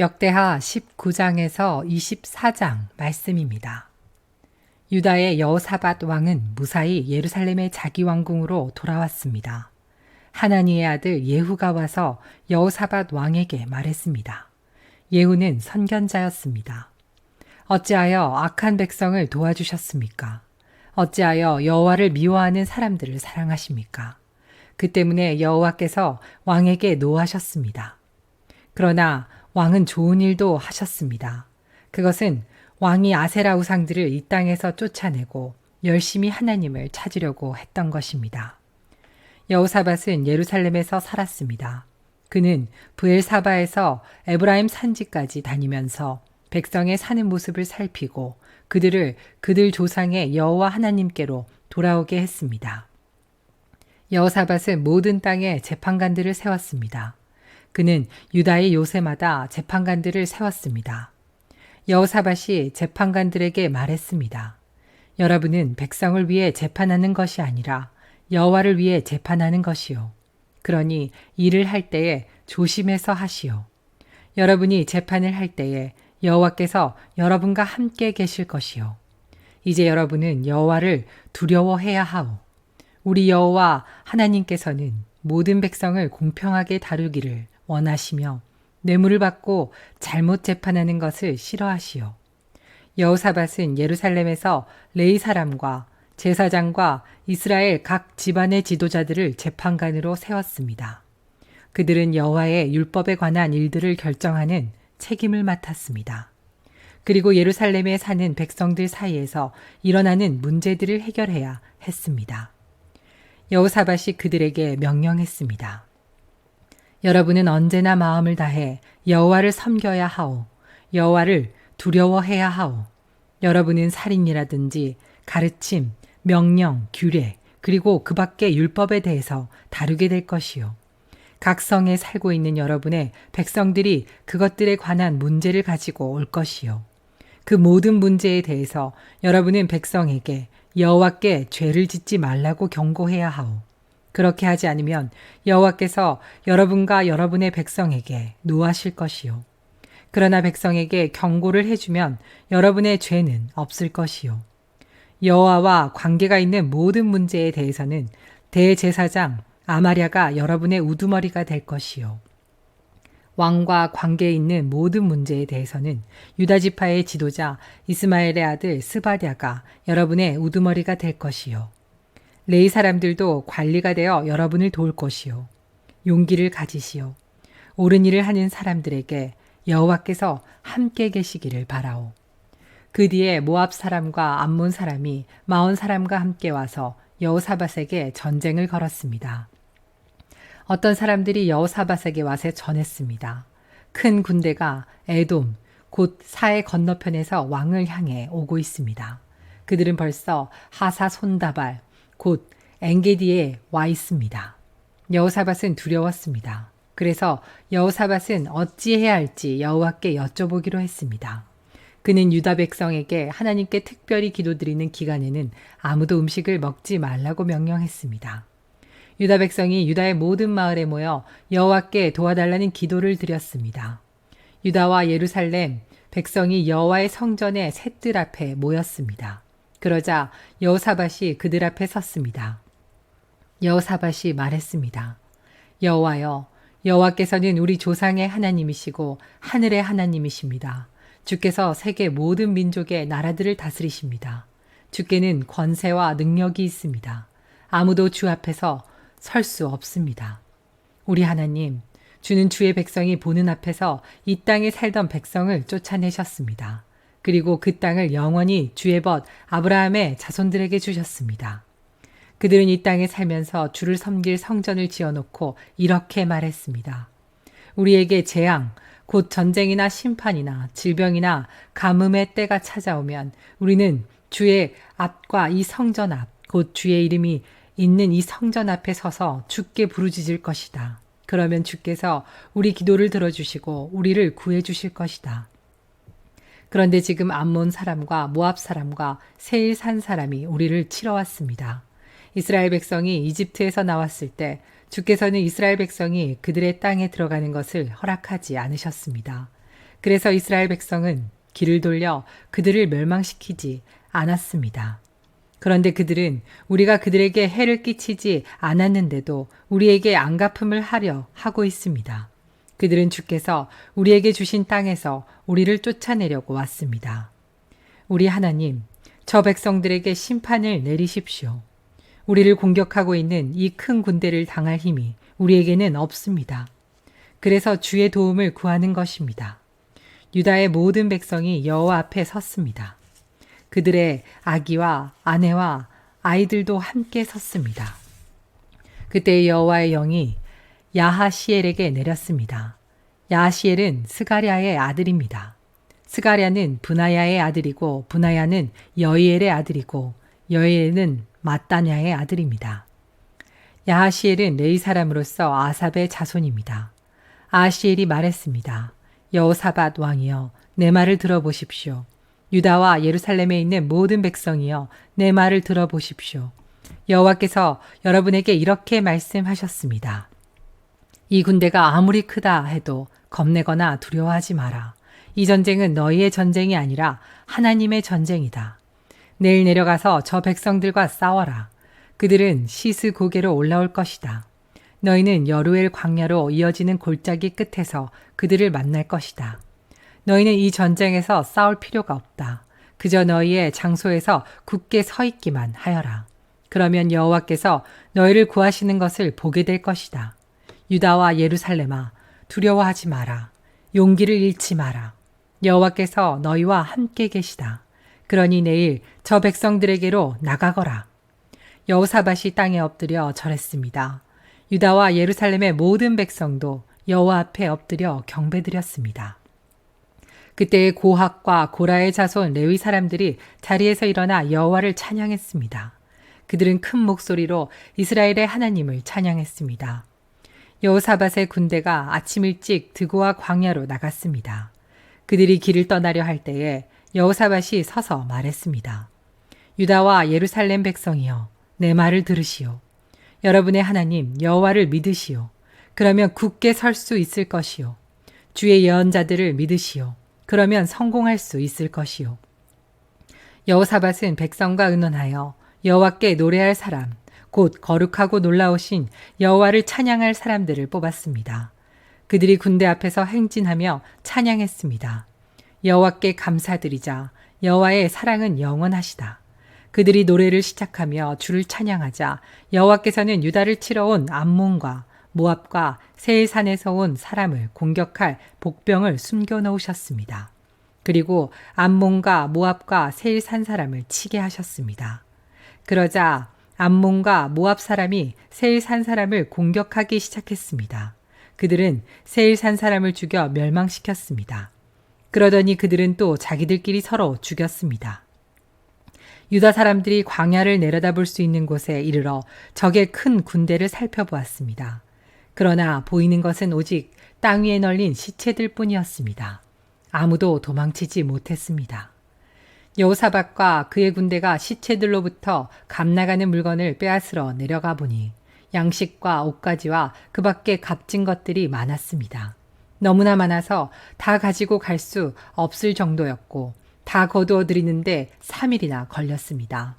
역대하 19장에서 24장 말씀입니다. 유다의 여호사밧 왕은 무사히 예루살렘의 자기 왕궁으로 돌아왔습니다. 하나니의 아들 예후가 와서 여호사밧 왕에게 말했습니다. 예후는 선견자였습니다. 어찌하여 악한 백성을 도와주셨습니까? 어찌하여 여호와를 미워하는 사람들을 사랑하십니까? 그 때문에 여호와께서 왕에게 노하셨습니다. 그러나 왕은 좋은 일도 하셨습니다. 그것은 왕이 아세라 우상들을 이 땅에서 쫓아내고 열심히 하나님을 찾으려고 했던 것입니다. 여호사밧은 예루살렘에서 살았습니다. 그는 부엘사바에서 에브라임 산지까지 다니면서 백성의 사는 모습을 살피고 그들을 그들 조상의 여호와 하나님께로 돌아오게 했습니다. 여호사밧은 모든 땅에 재판관들을 세웠습니다. 그는 유다의 요새마다 재판관들을 세웠습니다. 여호사밧이 재판관들에게 말했습니다. 여러분은 백성을 위해 재판하는 것이 아니라 여호와를 위해 재판하는 것이요. 그러니 일을 할 때에 조심해서 하시오. 여러분이 재판을 할 때에 여호와께서 여러분과 함께 계실 것이요. 이제 여러분은 여호와를 두려워해야 하오. 우리 여호와 하나님께서는 모든 백성을 공평하게 다루기를 원하시며 뇌물을 받고 잘못 재판하는 것을 싫어하시오. 여호사밧은 예루살렘에서 레이 사람과 제사장과 이스라엘 각 집안의 지도자들을 재판관으로 세웠습니다. 그들은 여호와의 율법에 관한 일들을 결정하는 책임을 맡았습니다. 그리고 예루살렘에 사는 백성들 사이에서 일어나는 문제들을 해결해야 했습니다. 여호사밧이 그들에게 명령했습니다. 여러분은 언제나 마음을 다해 여호와를 섬겨야 하오. 여호와를 두려워해야 하오. 여러분은 살인이라든지 가르침, 명령, 규례, 그리고 그 밖의 율법에 대해서 다루게 될 것이요. 각 성에 살고 있는 여러분의 백성들이 그것들에 관한 문제를 가지고 올 것이요. 그 모든 문제에 대해서 여러분은 백성에게 여호와께 죄를 짓지 말라고 경고해야 하오. 그렇게 하지 않으면 여호와께서 여러분과 여러분의 백성에게 노하실 것이요. 그러나 백성에게 경고를 해주면 여러분의 죄는 없을 것이요. 여호와와 관계가 있는 모든 문제에 대해서는 대제사장 아마랴가 여러분의 우두머리가 될 것이요. 왕과 관계에 있는 모든 문제에 대해서는 유다 지파의 지도자 이스마엘의 아들 스바랴가 여러분의 우두머리가 될 것이요. 레이 사람들도 관리가 되어 여러분을 도울 것이요. 용기를 가지시오. 옳은 일을 하는 사람들에게 여호와께서 함께 계시기를 바라오. 그 뒤에 모압 사람과 암몬 사람이 마온 사람과 함께 와서 여호사밧에게 전쟁을 걸었습니다. 어떤 사람들이 여호사밧에게 와서 전했습니다. 큰 군대가 에돔, 곧 사해 건너편에서 왕을 향해 오고 있습니다. 그들은 벌써 하사 손다발, 곧 엥게디에 와 있습니다. 여호사밧은 두려웠습니다. 그래서 여호사밧은 어찌해야 할지 여호와께 여쭤보기로 했습니다. 그는 유다 백성에게 하나님께 특별히 기도드리는 기간에는 아무도 음식을 먹지 말라고 명령했습니다. 유다 백성이 유다의 모든 마을에 모여 여호와께 도와달라는 기도를 드렸습니다. 유다와 예루살렘 백성이 여호와의 성전의 셋들 앞에 모였습니다. 그러자 여호사밧이 그들 앞에 섰습니다. 여호사밧이 말했습니다. 여호와여, 여호와께서는 우리 조상의 하나님이시고 하늘의 하나님이십니다. 주께서 세계 모든 민족의 나라들을 다스리십니다. 주께는 권세와 능력이 있습니다. 아무도 주 앞에서 설 수 없습니다. 우리 하나님, 주는 주의 백성이 보는 앞에서 이 땅에 살던 백성을 쫓아내셨습니다. 그리고 그 땅을 영원히 주의 벗 아브라함의 자손들에게 주셨습니다. 그들은 이 땅에 살면서 주를 섬길 성전을 지어놓고 이렇게 말했습니다. 우리에게 재앙, 곧 전쟁이나 심판이나 질병이나 가뭄의 때가 찾아오면 우리는 주의 앞과 이 성전 앞, 곧 주의 이름이 있는 이 성전 앞에 서서 주께 부르짖을 것이다. 그러면 주께서 우리 기도를 들어주시고 우리를 구해 주실 것이다. 그런데 지금 암몬 사람과 모압 사람과 세일 산 사람이 우리를 치러 왔습니다. 이스라엘 백성이 이집트에서 나왔을 때 주께서는 이스라엘 백성이 그들의 땅에 들어가는 것을 허락하지 않으셨습니다. 그래서 이스라엘 백성은 길을 돌려 그들을 멸망시키지 않았습니다. 그런데 그들은 우리가 그들에게 해를 끼치지 않았는데도 우리에게 안갚음을 하려 하고 있습니다. 그들은 주께서 우리에게 주신 땅에서 우리를 쫓아내려고 왔습니다. 우리 하나님, 저 백성들에게 심판을 내리십시오. 우리를 공격하고 있는 이 큰 군대를 당할 힘이 우리에게는 없습니다. 그래서 주의 도움을 구하는 것입니다. 유다의 모든 백성이 여호와 앞에 섰습니다. 그들의 아기와 아내와 아이들도 함께 섰습니다. 그때 여호와의 영이 야하시엘에게 내렸습니다. 야하시엘은 스가랴의 아들입니다. 스가랴는 분하야의 아들이고 분하야는 여이엘의 아들이고 여이엘은 마따냐의 아들입니다. 야하시엘은 레이 사람으로서 아삽의 자손입니다. 아시엘이 말했습니다. 여호사밧 왕이여 내 말을 들어보십시오. 유다와 예루살렘에 있는 모든 백성이여 내 말을 들어보십시오. 여호와께서 여러분에게 이렇게 말씀하셨습니다. 이 군대가 아무리 크다 해도 겁내거나 두려워하지 마라. 이 전쟁은 너희의 전쟁이 아니라 하나님의 전쟁이다. 내일 내려가서 저 백성들과 싸워라. 그들은 시스 고개로 올라올 것이다. 너희는 여루엘 광야로 이어지는 골짜기 끝에서 그들을 만날 것이다. 너희는 이 전쟁에서 싸울 필요가 없다. 그저 너희의 장소에서 굳게 서 있기만 하여라. 그러면 여호와께서 너희를 구하시는 것을 보게 될 것이다. 유다와 예루살렘아 두려워하지 마라. 용기를 잃지 마라. 여호와께서 너희와 함께 계시다. 그러니 내일 저 백성들에게로 나가거라. 여호사밭이 땅에 엎드려 절했습니다. 유다와 예루살렘의 모든 백성도 여호와 앞에 엎드려 경배드렸습니다. 그때의 고학과 고라의 자손 레위 사람들이 자리에서 일어나 여호와를 찬양했습니다. 그들은 큰 목소리로 이스라엘의 하나님을 찬양했습니다. 여호사밧의 군대가 아침 일찍 드고와 광야로 나갔습니다. 그들이 길을 떠나려 할 때에 여호사밧이 서서 말했습니다. 유다와 예루살렘 백성이여 내 말을 들으시오. 여러분의 하나님 여호와를 믿으시오. 그러면 굳게 설 수 있을 것이요. 주의 예언자들을 믿으시오. 그러면 성공할 수 있을 것이요. 여호사밧은 백성과 의논하여 여호와께 노래할 사람, 곧 거룩하고 놀라우신 여호와를 찬양할 사람들을 뽑았습니다. 그들이 군대 앞에서 행진하며 찬양했습니다. 여호와께 감사드리자 여호와의 사랑은 영원하시다. 그들이 노래를 시작하며 주를 찬양하자 여호와께서는 유다를 치러 온 암몬과 모압과 세일산에서 온 사람을 공격할 복병을 숨겨 놓으셨습니다. 그리고 암몬과 모압과 세일산 사람을 치게 하셨습니다. 그러자 암몬과 모압 사람이 세일 산 사람을 공격하기 시작했습니다. 그들은 세일 산 사람을 죽여 멸망시켰습니다. 그러더니 그들은 또 자기들끼리 서로 죽였습니다. 유다 사람들이 광야를 내려다볼 수 있는 곳에 이르러 적의 큰 군대를 살펴보았습니다. 그러나 보이는 것은 오직 땅 위에 널린 시체들 뿐이었습니다. 아무도 도망치지 못했습니다. 여호사박과 그의 군대가 시체들로부터 감나가는 물건을 빼앗으러 내려가 보니 양식과 옷가지와 그 밖에 값진 것들이 많았습니다. 너무나 많아서 다 가지고 갈 수 없을 정도였고 다 거두어 드리는데 3일이나 걸렸습니다.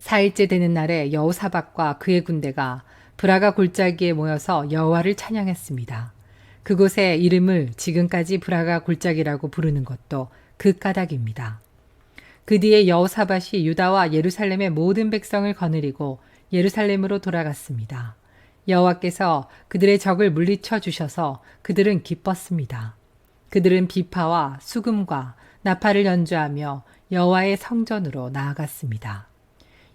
4일째 되는 날에 여호사박과 그의 군대가 브라가 골짜기에 모여서 여호와를 찬양했습니다. 그곳의 이름을 지금까지 브라가 골짜기라고 부르는 것도 그 까닭입니다. 그 뒤에 여호사밭이 유다와 예루살렘의 모든 백성을 거느리고 예루살렘으로 돌아갔습니다. 여호와께서 그들의 적을 물리쳐 주셔서 그들은 기뻤습니다. 그들은 비파와 수금과 나팔을 연주하며 여호와의 성전으로 나아갔습니다.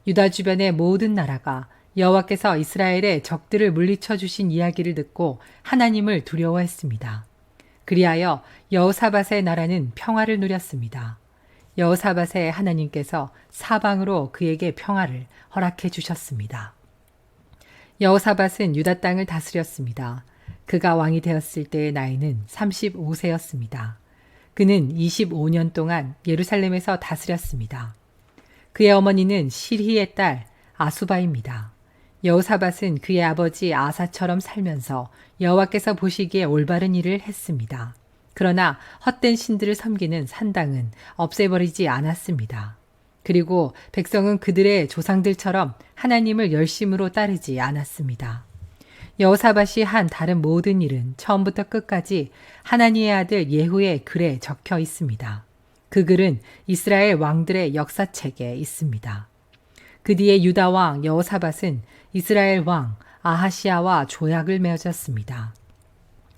유다 주변의 모든 나라가 여호와께서 이스라엘의 적들을 물리쳐 주신 이야기를 듣고 하나님을 두려워했습니다. 그리하여 여호사밧의 나라는 평화를 누렸습니다. 여호사밧의 하나님께서 사방으로 그에게 평화를 허락해 주셨습니다. 여호사밧은 유다 땅을 다스렸습니다. 그가 왕이 되었을 때의 나이는 35세였습니다. 그는 25년 동안 예루살렘에서 다스렸습니다. 그의 어머니는 시리의 딸 아수바입니다. 여호사밧은 그의 아버지 아사처럼 살면서 여호와께서 보시기에 올바른 일을 했습니다. 그러나 헛된 신들을 섬기는 산당은 없애버리지 않았습니다. 그리고 백성은 그들의 조상들처럼 하나님을 열심으로 따르지 않았습니다. 여호사밧이 한 다른 모든 일은 처음부터 끝까지 하나님의 아들 예후의 글에 적혀 있습니다. 그 글은 이스라엘 왕들의 역사책에 있습니다. 그 뒤에 유다 왕 여호사밧은 이스라엘 왕 아하시아와 조약을 맺었습니다.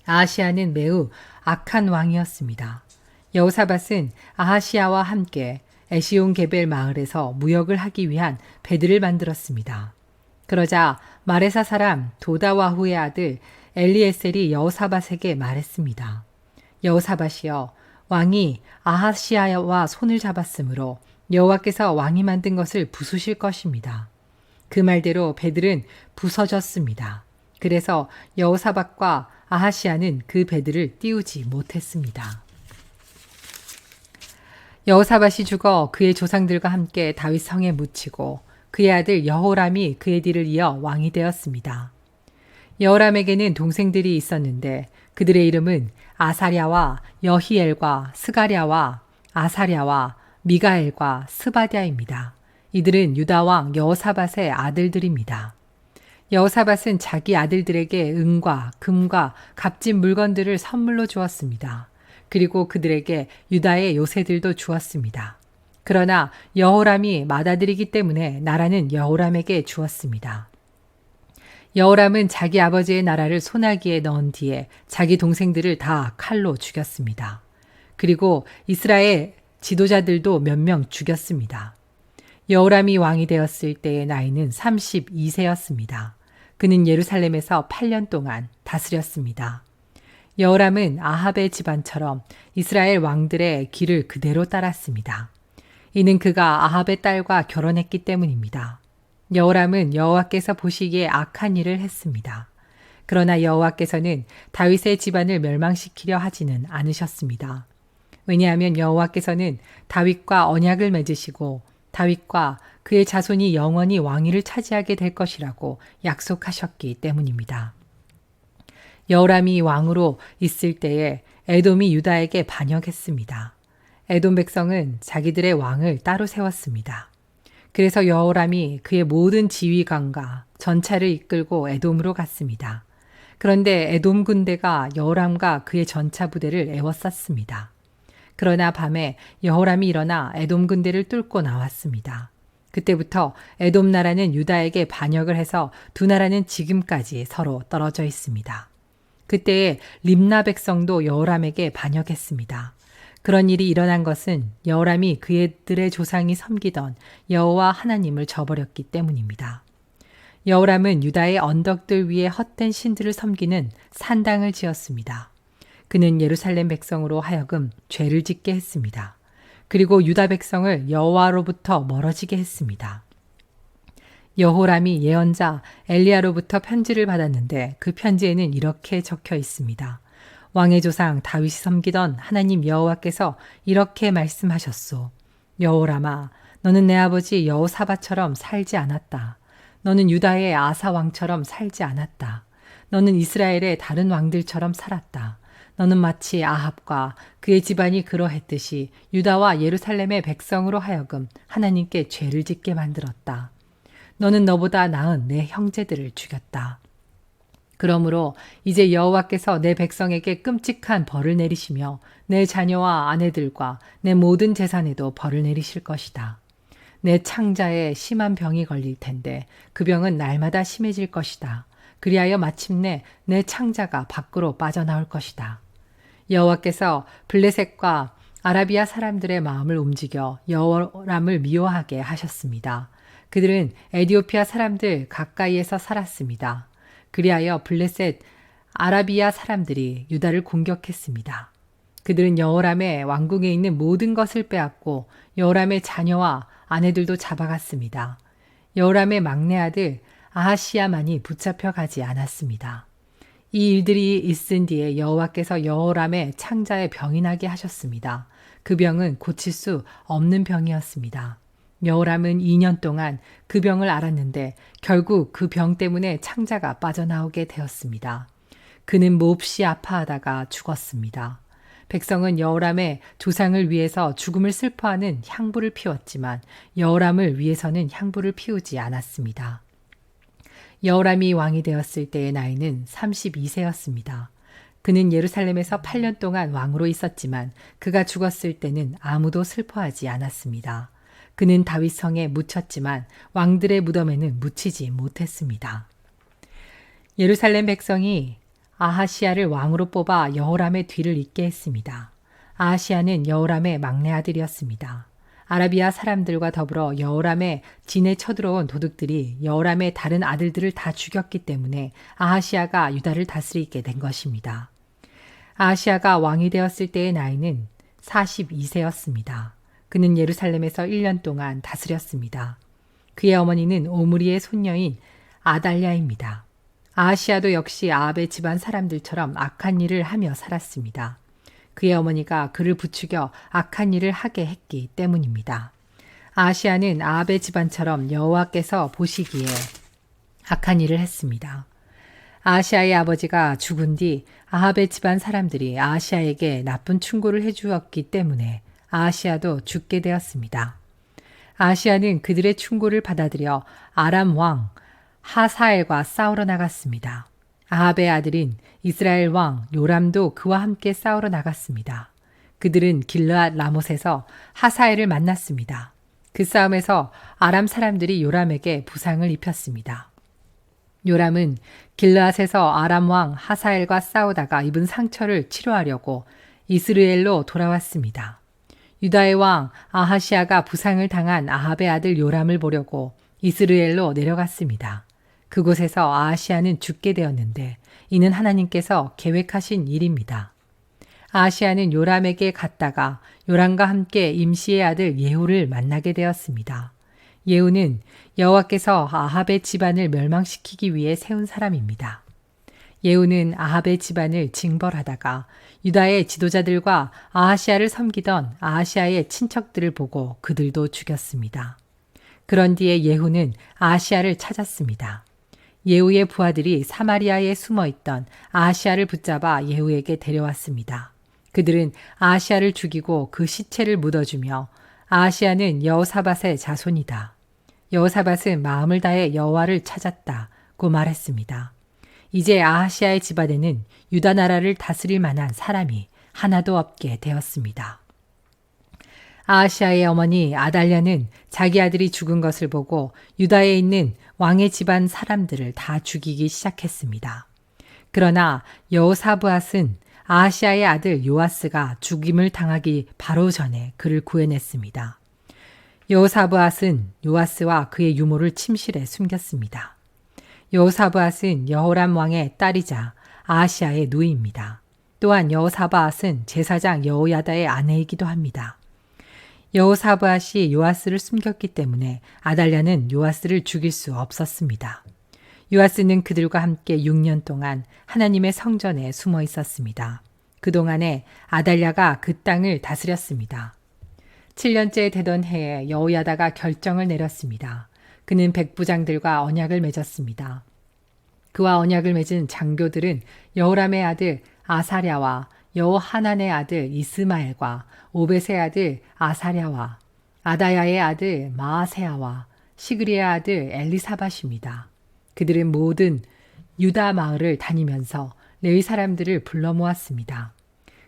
아하시아는 매우 악한 왕이었습니다. 여호사밧은 아하시아와 함께 에시온 게벨 마을에서 무역을 하기 위한 배들을 만들었습니다. 그러자 마레사 사람 도다와후의 아들 엘리에셀이 여호사밧에게 말했습니다. 여호사밧이여 왕이 아하시아와 손을 잡았으므로 여호와께서 왕이 만든 것을 부수실 것입니다. 그 말대로 배들은 부서졌습니다. 그래서 여호사밧과 아하시아는 그 배들을 띄우지 못했습니다. 여호사밧이 죽어 그의 조상들과 함께 다윗 성에 묻히고 그의 아들 여호람이 그의 뒤를 이어 왕이 되었습니다. 여호람에게는 동생들이 있었는데 그들의 이름은 아사랴와 여히엘과 스가랴와 아사랴와 미가엘과 스바디아입니다. 이들은 유다 왕 여호사밧의 아들들입니다. 여호사밧은 자기 아들들에게 은과 금과 값진 물건들을 선물로 주었습니다. 그리고 그들에게 유다의 요새들도 주었습니다. 그러나 여호람이 맏아들이기 때문에 나라는 여호람에게 주었습니다. 여호람은 자기 아버지의 나라를 소나기에 넣은 뒤에 자기 동생들을 다 칼로 죽였습니다. 그리고 이스라엘 지도자들도 몇 명 죽였습니다. 여호람이 왕이 되었을 때의 나이는 32세였습니다. 그는 예루살렘에서 8년 동안 다스렸습니다. 여호람은 아합의 집안처럼 이스라엘 왕들의 길을 그대로 따랐습니다. 이는 그가 아합의 딸과 결혼했기 때문입니다. 여호람은 여호와께서 보시기에 악한 일을 했습니다. 그러나 여호와께서는 다윗의 집안을 멸망시키려 하지는 않으셨습니다. 왜냐하면 여호와께서는 다윗과 언약을 맺으시고 다윗과 그의 자손이 영원히 왕위를 차지하게 될 것이라고 약속하셨기 때문입니다. 여호람이 왕으로 있을 때에 에돔이 유다에게 반역했습니다. 에돔 백성은 자기들의 왕을 따로 세웠습니다. 그래서 여호람이 그의 모든 지휘관과 전차를 이끌고 에돔으로 갔습니다. 그런데 에돔 군대가 여호람과 그의 전차 부대를 애워쌌습니다. 그러나 밤에 여호람이 일어나 에돔 군대를 뚫고 나왔습니다. 그때부터 에돔 나라는 유다에게 반역을 해서 두 나라는 지금까지 서로 떨어져 있습니다. 그때에 림나 백성도 여호람에게 반역했습니다. 그런 일이 일어난 것은 여호람이 그들의 조상이 섬기던 여호와 하나님을 저버렸기 때문입니다. 여호람은 유다의 언덕들 위에 헛된 신들을 섬기는 산당을 지었습니다. 그는 예루살렘 백성으로 하여금 죄를 짓게 했습니다. 그리고 유다 백성을 여호와로부터 멀어지게 했습니다. 여호람이 예언자 엘리야로부터 편지를 받았는데 그 편지에는 이렇게 적혀 있습니다. 왕의 조상 다윗이 섬기던 하나님 여호와께서 이렇게 말씀하셨소. 여호람아, 너는 내 아버지 여호사바처럼 살지 않았다. 너는 유다의 아사 왕처럼 살지 않았다. 너는 이스라엘의 다른 왕들처럼 살았다. 너는 마치 아합과 그의 집안이 그러했듯이 유다와 예루살렘의 백성으로 하여금 하나님께 죄를 짓게 만들었다. 너는 너보다 나은 내 형제들을 죽였다. 그러므로 이제 여호와께서 내 백성에게 끔찍한 벌을 내리시며 내 자녀와 아내들과 내 모든 재산에도 벌을 내리실 것이다. 내 창자에 심한 병이 걸릴 텐데 그 병은 날마다 심해질 것이다. 그리하여 마침내 내 창자가 밖으로 빠져나올 것이다. 여호와께서 블레셋과 아라비아 사람들의 마음을 움직여 여호람을 미워하게 하셨습니다. 그들은 에디오피아 사람들 가까이에서 살았습니다. 그리하여 블레셋 아라비아 사람들이 유다를 공격했습니다. 그들은 여호람의 왕궁에 있는 모든 것을 빼앗고 여호람의 자녀와 아내들도 잡아갔습니다. 여호람의 막내 아들 아하시야만이 붙잡혀 가지 않았습니다. 이 일들이 있은 뒤에 여호와께서 여호람의 창자에 병이 나게 하셨습니다. 그 병은 고칠 수 없는 병이었습니다. 여호람은 2년 동안 그 병을 앓았는데 결국 그 병 때문에 창자가 빠져나오게 되었습니다. 그는 몹시 아파하다가 죽었습니다. 백성은 여호람의 조상을 위해서 죽음을 슬퍼하는 향부를 피웠지만 여호람을 위해서는 향부를 피우지 않았습니다. 여호람이 왕이 되었을 때의 나이는 32세였습니다. 그는 예루살렘에서 8년 동안 왕으로 있었지만 그가 죽었을 때는 아무도 슬퍼하지 않았습니다. 그는 다윗 성에 묻혔지만 왕들의 무덤에는 묻히지 못했습니다. 예루살렘 백성이 아하시아를 왕으로 뽑아 여호람의 뒤를 잇게 했습니다. 아하시아는 여호람의 막내 아들이었습니다. 아라비아 사람들과 더불어 여호람의 진에 쳐들어온 도둑들이 여호람의 다른 아들들을 다 죽였기 때문에 아하시아가 유다를 다스리게 된 것입니다. 아하시아가 왕이 되었을 때의 나이는 42세였습니다. 그는 예루살렘에서 1년 동안 다스렸습니다. 그의 어머니는 오므리의 손녀인 아달랴입니다. 아하시아도 역시 아합의 집안 사람들처럼 악한 일을 하며 살았습니다. 그의 어머니가 그를 부추겨 악한 일을 하게 했기 때문입니다. 아시아는 아합의 집안처럼 여호와께서 보시기에 악한 일을 했습니다. 아시아의 아버지가 죽은 뒤 아합의 집안 사람들이 아시아에게 나쁜 충고를 해주었기 때문에 아시아도 죽게 되었습니다. 아시아는 그들의 충고를 받아들여 아람 왕 하사엘과 싸우러 나갔습니다. 아합의 아들인 이스라엘 왕 요람도 그와 함께 싸우러 나갔습니다. 그들은 길르앗 라못에서 하사엘을 만났습니다. 그 싸움에서 아람 사람들이 요람에게 부상을 입혔습니다. 요람은 길르앗에서 아람 왕 하사엘과 싸우다가 입은 상처를 치료하려고 이스르엘로 돌아왔습니다. 유다의 왕 아하시아가 부상을 당한 아합의 아들 요람을 보려고 이스르엘로 내려갔습니다. 그곳에서 아시아는 죽게 되었는데 이는 하나님께서 계획하신 일입니다. 아시아는 요람에게 갔다가 요람과 함께 임시의 아들 예후를 만나게 되었습니다. 예후는 여호와께서 아합의 집안을 멸망시키기 위해 세운 사람입니다. 예후는 아합의 집안을 징벌하다가 유다의 지도자들과 아하시아를 섬기던 아하시아의 친척들을 보고 그들도 죽였습니다. 그런 뒤에 예후는 아하시아를 찾았습니다. 예후의 부하들이 사마리아에 숨어 있던 아시아를 붙잡아 예후에게 데려왔습니다. 그들은 아시아를 죽이고 그 시체를 묻어주며 아시아는 여호사밧의 자손이다. 여호사밧은 마음을 다해 여호와를 찾았다고 말했습니다. 이제 아하시아의 집안에는 유다 나라를 다스릴 만한 사람이 하나도 없게 되었습니다. 아하시아의 어머니 아달랴는 자기 아들이 죽은 것을 보고 유다에 있는 왕의 집안 사람들을 다 죽이기 시작했습니다. 그러나 여호사부앗은 아하시아의 아들 요아스가 죽임을 당하기 바로 전에 그를 구해냈습니다. 여호사부앗은 요아스와 그의 유모를 침실에 숨겼습니다. 여호사부앗은 여호람 왕의 딸이자 아하시아의 누이입니다. 또한 여호사바앗은 제사장 여호야다의 아내이기도 합니다. 여호사바앗이 요아스를 숨겼기 때문에 아달랴는 요아스를 죽일 수 없었습니다. 요아스는 그들과 함께 6년 동안 하나님의 성전에 숨어 있었습니다. 그동안에 아달랴가 그 땅을 다스렸습니다. 7년째 되던 해에 여호야다가 결정을 내렸습니다. 그는 백부장들과 언약을 맺었습니다. 그와 언약을 맺은 장교들은 여호람의 아들 아사랴와 여호하난의 아들 이스마엘과 오벳의 아들 아사랴와 아다야의 아들 마아세아와 시그리의 아들 엘리사밭입니다. 그들은 모든 유다 마을을 다니면서 레위 사람들을 불러 모았습니다.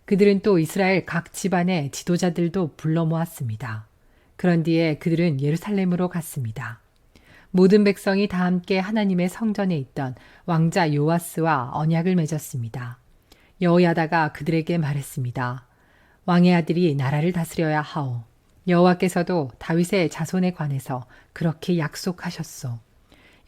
그들은 또 이스라엘 각 집안의 지도자들도 불러 모았습니다. 그런 뒤에 그들은 예루살렘으로 갔습니다. 모든 백성이 다 함께 하나님의 성전에 있던 왕자 요아스와 언약을 맺었습니다. 여호야다가 그들에게 말했습니다. 왕의 아들이 나라를 다스려야 하오. 여호와께서도 다윗의 자손에 관해서 그렇게 약속하셨소.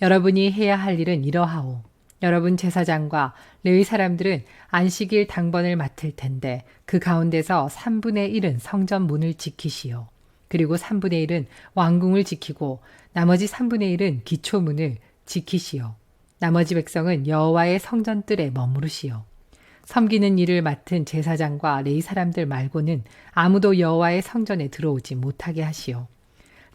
여러분이 해야 할 일은 이러하오. 여러분 제사장과 레위 사람들은 안식일 당번을 맡을 텐데 그 가운데서 3분의 1은 성전 문을 지키시오. 그리고 3분의 1은 왕궁을 지키고 나머지 3분의 1은 기초문을 지키시오. 나머지 백성은 여호와의 성전뜰에 머무르시오. 섬기는 일을 맡은 제사장과 레이 사람들 말고는 아무도 여호와의 성전에 들어오지 못하게 하시오.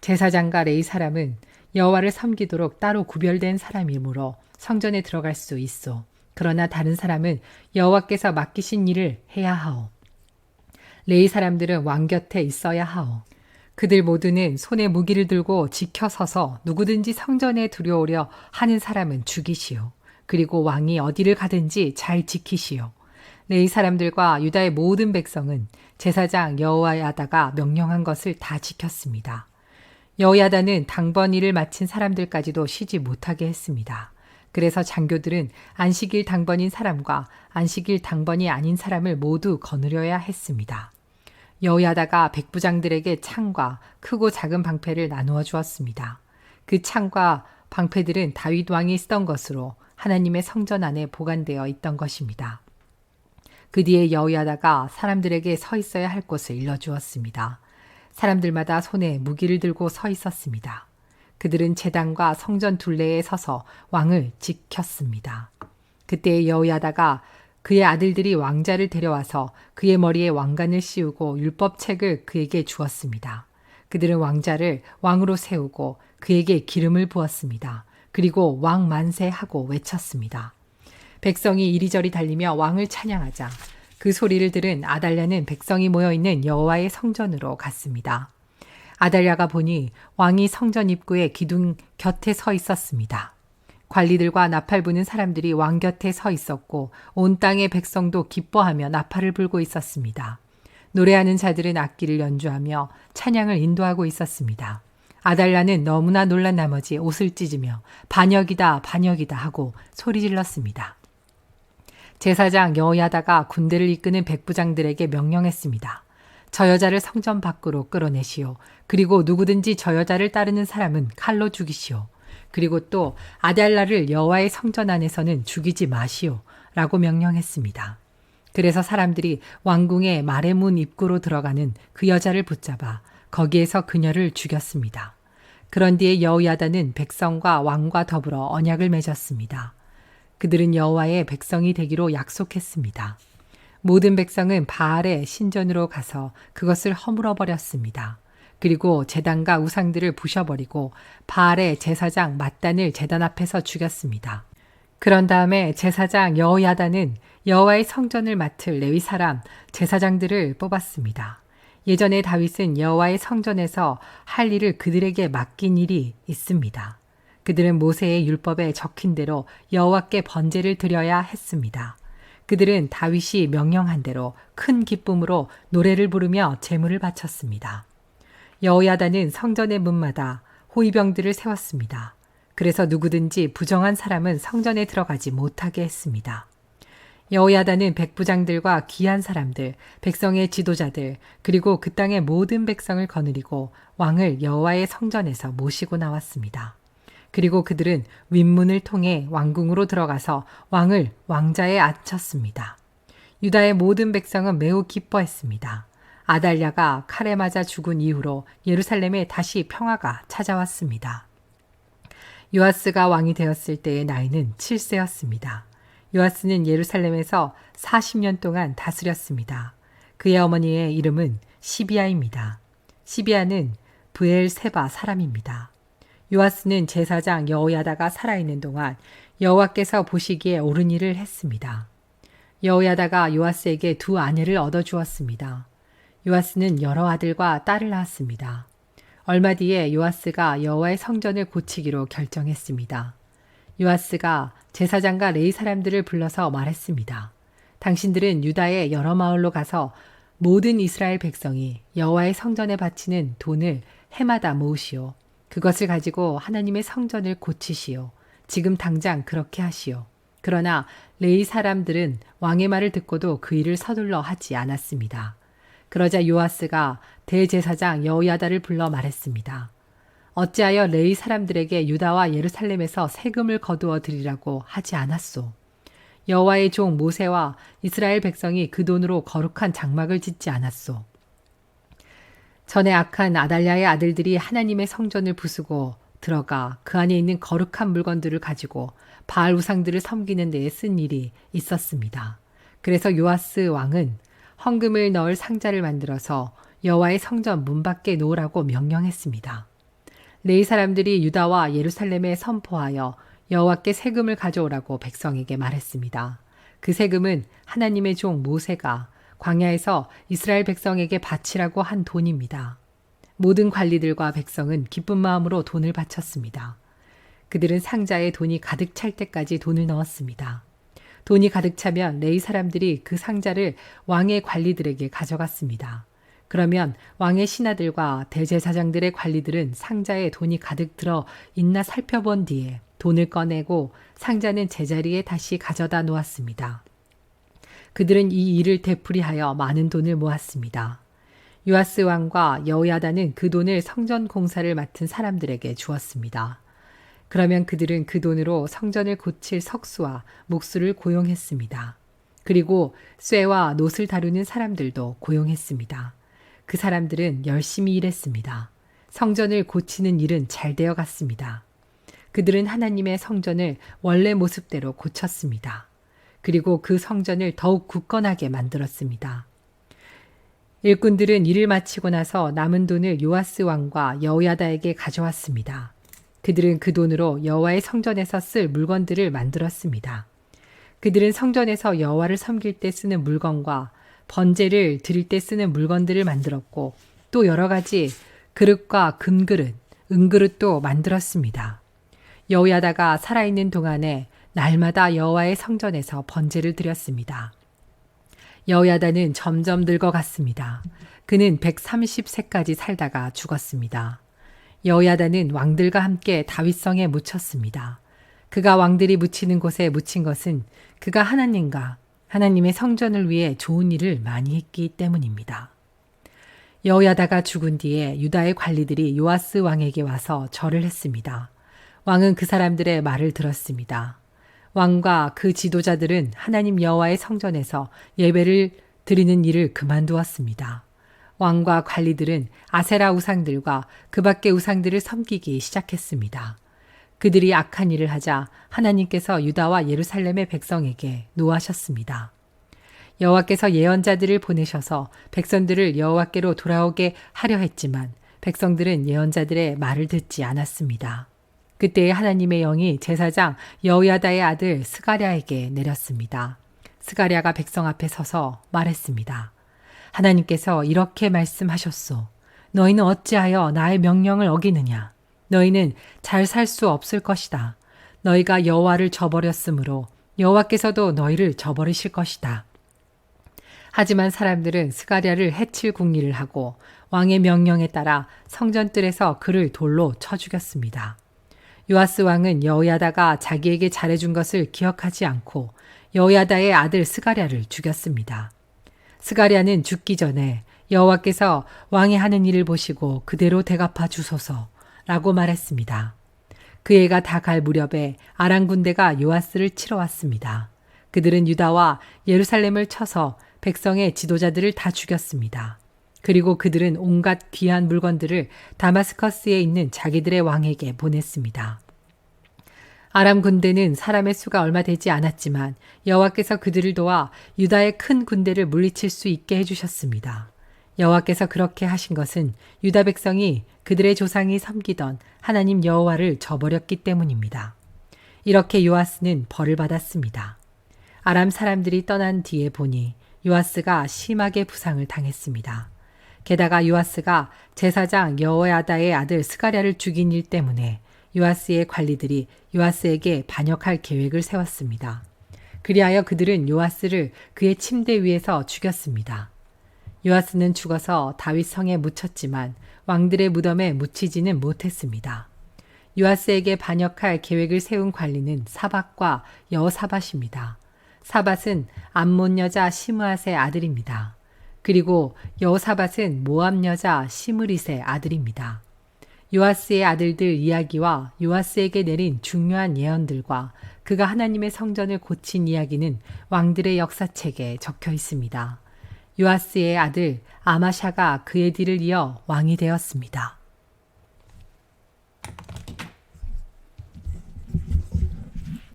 제사장과 레이 사람은 여호와를 섬기도록 따로 구별된 사람이므로 성전에 들어갈 수 있어. 그러나 다른 사람은 여호와께서 맡기신 일을 해야 하오. 레이 사람들은 왕 곁에 있어야 하오. 그들 모두는 손에 무기를 들고 지켜 서서 누구든지 성전에 들여오려 하는 사람은 죽이시오. 그리고 왕이 어디를 가든지 잘 지키시오. 레이 사람들과 유다의 모든 백성은 제사장 여호야다가 명령한 것을 다 지켰습니다. 여호야다는 당번 일을 마친 사람들까지도 쉬지 못하게 했습니다. 그래서 장교들은 안식일 당번인 사람과 안식일 당번이 아닌 사람을 모두 거느려야 했습니다. 여호야다가 백부장들에게 창과 크고 작은 방패를 나누어 주었습니다. 그 창과 방패들은 다윗 왕이 쓰던 것으로 하나님의 성전 안에 보관되어 있던 것입니다. 그 뒤에 여호야다가 사람들에게 서 있어야 할 곳을 일러주었습니다. 사람들마다 손에 무기를 들고 서 있었습니다. 그들은 제단과 성전 둘레에 서서 왕을 지켰습니다. 그때 여호야다가 그의 아들들이 왕자를 데려와서 그의 머리에 왕관을 씌우고 율법책을 그에게 주었습니다. 그들은 왕자를 왕으로 세우고 그에게 기름을 부었습니다. 그리고 왕 만세하고 외쳤습니다. 백성이 이리저리 달리며 왕을 찬양하자 그 소리를 들은 아달랴는 백성이 모여 있는 여호와의 성전으로 갔습니다. 아달랴가 보니 왕이 성전 입구에 기둥 곁에 서 있었습니다. 관리들과 나팔 부는 사람들이 왕 곁에 서 있었고 온 땅의 백성도 기뻐하며 나팔을 불고 있었습니다. 노래하는 자들은 악기를 연주하며 찬양을 인도하고 있었습니다. 아달라는 너무나 놀란 나머지 옷을 찢으며 반역이다 반역이다 하고 소리 질렀습니다. 제사장 여호야다가 군대를 이끄는 백부장들에게 명령했습니다. 저 여자를 성전 밖으로 끌어내시오. 그리고 누구든지 저 여자를 따르는 사람은 칼로 죽이시오. 그리고 또 아달라를 여호와의 성전 안에서는 죽이지 마시오. 라고 명령했습니다. 그래서 사람들이 왕궁의 말의 문 입구로 들어가는 그 여자를 붙잡아 거기에서 그녀를 죽였습니다. 그런 뒤에 여호야다는 백성과 왕과 더불어 언약을 맺었습니다. 그들은 여호와의 백성이 되기로 약속했습니다. 모든 백성은 바알의 신전으로 가서 그것을 허물어 버렸습니다. 그리고 제단과 우상들을 부셔버리고 바알의 제사장 mat단을 제단 앞에서 죽였습니다. 그런 다음에 제사장 여호야다는 여호와의 성전을 맡을 레위 사람 제사장들을 뽑았습니다. 예전에 다윗은 여호와의 성전에서 할 일을 그들에게 맡긴 일이 있습니다. 그들은 모세의 율법에 적힌 대로 여호와께 번제를 드려야 했습니다. 그들은 다윗이 명령한 대로 큰 기쁨으로 노래를 부르며 제물을 바쳤습니다. 여호야다는 성전의 문마다 호위병들을 세웠습니다. 그래서 누구든지 부정한 사람은 성전에 들어가지 못하게 했습니다. 여호야다는 백부장들과 귀한 사람들, 백성의 지도자들, 그리고 그 땅의 모든 백성을 거느리고 왕을 여호와의 성전에서 모시고 나왔습니다. 그리고 그들은 윗문을 통해 왕궁으로 들어가서 왕을 왕자에 앉혔습니다. 유다의 모든 백성은 매우 기뻐했습니다. 아달랴가 칼에 맞아 죽은 이후로 예루살렘에 다시 평화가 찾아왔습니다. 요아스가 왕이 되었을 때의 나이는 7세였습니다. 요아스는 예루살렘에서 40년 동안 다스렸습니다. 그의 어머니의 이름은 시비아입니다. 시비아는 브엘세바 사람입니다. 요아스는 제사장 여호야다가 살아있는 동안 여호와께서 보시기에 옳은 일을 했습니다. 여호야다가 요아스에게 두 아내를 얻어 주었습니다. 요아스는 여러 아들과 딸을 낳았습니다. 얼마 뒤에 요아스가 여호와의 성전을 고치기로 결정했습니다. 요아스가 제사장과 레이 사람들을 불러서 말했습니다. 당신들은 유다의 여러 마을로 가서 모든 이스라엘 백성이 여호와의 성전에 바치는 돈을 해마다 모으시오. 그것을 가지고 하나님의 성전을 고치시오. 지금 당장 그렇게 하시오. 그러나 레이 사람들은 왕의 말을 듣고도 그 일을 서둘러 하지 않았습니다. 그러자 요아스가 대제사장 여호야다를 불러 말했습니다. 어찌하여 레이 사람들에게 유다와 예루살렘에서 세금을 거두어 드리라고 하지 않았소? 여호와의 종 모세와 이스라엘 백성이 그 돈으로 거룩한 장막을 짓지 않았소. 전에 악한 아달랴의 아들들이 하나님의 성전을 부수고 들어가 그 안에 있는 거룩한 물건들을 가지고 바알 우상들을 섬기는 데에 쓴 일이 있었습니다. 그래서 요아스 왕은 헌금을 넣을 상자를 만들어서 여호와의 성전 문 밖에 놓으라고 명령했습니다. 레이 사람들이 유다와 예루살렘에 선포하여 여호와께 세금을 가져오라고 백성에게 말했습니다. 그 세금은 하나님의 종 모세가 광야에서 이스라엘 백성에게 바치라고 한 돈입니다. 모든 관리들과 백성은 기쁜 마음으로 돈을 바쳤습니다. 그들은 상자에 돈이 가득 찰 때까지 돈을 넣었습니다. 돈이 가득 차면 레이 사람들이 그 상자를 왕의 관리들에게 가져갔습니다. 그러면 왕의 신하들과 대제사장들의 관리들은 상자에 돈이 가득 들어 있나 살펴본 뒤에 돈을 꺼내고 상자는 제자리에 다시 가져다 놓았습니다. 그들은 이 일을 되풀이하여 많은 돈을 모았습니다. 요아스 왕과 여호야다는 그 돈을 성전 공사를 맡은 사람들에게 주었습니다. 그러면 그들은 그 돈으로 성전을 고칠 석수와 목수를 고용했습니다. 그리고 쇠와 놋을 다루는 사람들도 고용했습니다. 그 사람들은 열심히 일했습니다. 성전을 고치는 일은 잘 되어 갔습니다. 그들은 하나님의 성전을 원래 모습대로 고쳤습니다. 그리고 그 성전을 더욱 굳건하게 만들었습니다. 일꾼들은 일을 마치고 나서 남은 돈을 요아스 왕과 여호야다에게 가져왔습니다. 그들은 그 돈으로 여호와의 성전에서 쓸 물건들을 만들었습니다. 그들은 성전에서 여호와를 섬길 때 쓰는 물건과 번제를 드릴 때 쓰는 물건들을 만들었고 또 여러 가지 그릇과 금그릇, 은그릇도 만들었습니다. 여호야다가 살아있는 동안에 날마다 여호와의 성전에서 번제를 드렸습니다. 여호야다는 점점 늙어갔습니다. 그는 130세까지 살다가 죽었습니다. 여호야다는 왕들과 함께 다윗성에 묻혔습니다. 그가 왕들이 묻히는 곳에 묻힌 것은 그가 하나님과 하나님의 성전을 위해 좋은 일을 많이 했기 때문입니다. 여호야다가 죽은 뒤에 유다의 관리들이 요아스 왕에게 와서 절을 했습니다. 왕은 그 사람들의 말을 들었습니다. 왕과 그 지도자들은 하나님 여호와의 성전에서 예배를 드리는 일을 그만두었습니다. 왕과 관리들은 아세라 우상들과 그 밖의 우상들을 섬기기 시작했습니다. 그들이 악한 일을 하자 하나님께서 유다와 예루살렘의 백성에게 노하셨습니다. 여호와께서 예언자들을 보내셔서 백성들을 여호와께로 돌아오게 하려 했지만 백성들은 예언자들의 말을 듣지 않았습니다. 그때 하나님의 영이 제사장 여호야다의 아들 스가랴에게 내렸습니다. 스가랴가 백성 앞에 서서 말했습니다. 하나님께서 이렇게 말씀하셨소. 너희는 어찌하여 나의 명령을 어기느냐? 너희는 잘 살 수 없을 것이다. 너희가 여호와를 저버렸으므로 여호와께서도 너희를 저버리실 것이다. 하지만 사람들은 스가랴를 해칠 궁리를 하고 왕의 명령에 따라 성전뜰에서 그를 돌로 쳐 죽였습니다. 요아스 왕은 여호야다가 자기에게 잘해준 것을 기억하지 않고 여호야다의 아들 스가랴를 죽였습니다. 스가랴는 죽기 전에 여호와께서 왕이 하는 일을 보시고 그대로 대갚아 주소서라고 말했습니다. 그 애가 다 갈 무렵에 아랑 군대가 요아스를 치러 왔습니다. 그들은 유다와 예루살렘을 쳐서 백성의 지도자들을 다 죽였습니다. 그리고 그들은 온갖 귀한 물건들을 다마스커스에 있는 자기들의 왕에게 보냈습니다. 아람 군대는 사람의 수가 얼마 되지 않았지만 여호와께서 그들을 도와 유다의 큰 군대를 물리칠 수 있게 해주셨습니다. 여호와께서 그렇게 하신 것은 유다 백성이 그들의 조상이 섬기던 하나님 여호와를 저버렸기 때문입니다. 이렇게 요아스는 벌을 받았습니다. 아람 사람들이 떠난 뒤에 보니 요아스가 심하게 부상을 당했습니다. 게다가 요아스가 제사장 여호야다의 아들 스가랴를 죽인 일 때문에 요아스의 관리들이 요아스에게 반역할 계획을 세웠습니다. 그리하여 그들은 요아스를 그의 침대 위에서 죽였습니다. 요아스는 죽어서 다윗 성에 묻혔지만 왕들의 무덤에 묻히지는 못했습니다. 요아스에게 반역할 계획을 세운 관리는 사밧과 여사밧입니다. 사밧은 암몬 여자 시므앗의 아들입니다. 그리고 여사밧은 모압 여자 시므릿의 아들입니다. 요아스의 아들들 이야기와 요아스에게 내린 중요한 예언들과 그가 하나님의 성전을 고친 이야기는 왕들의 역사책에 적혀 있습니다. 요아스의 아들 아마샤가 그의 뒤를 이어 왕이 되었습니다.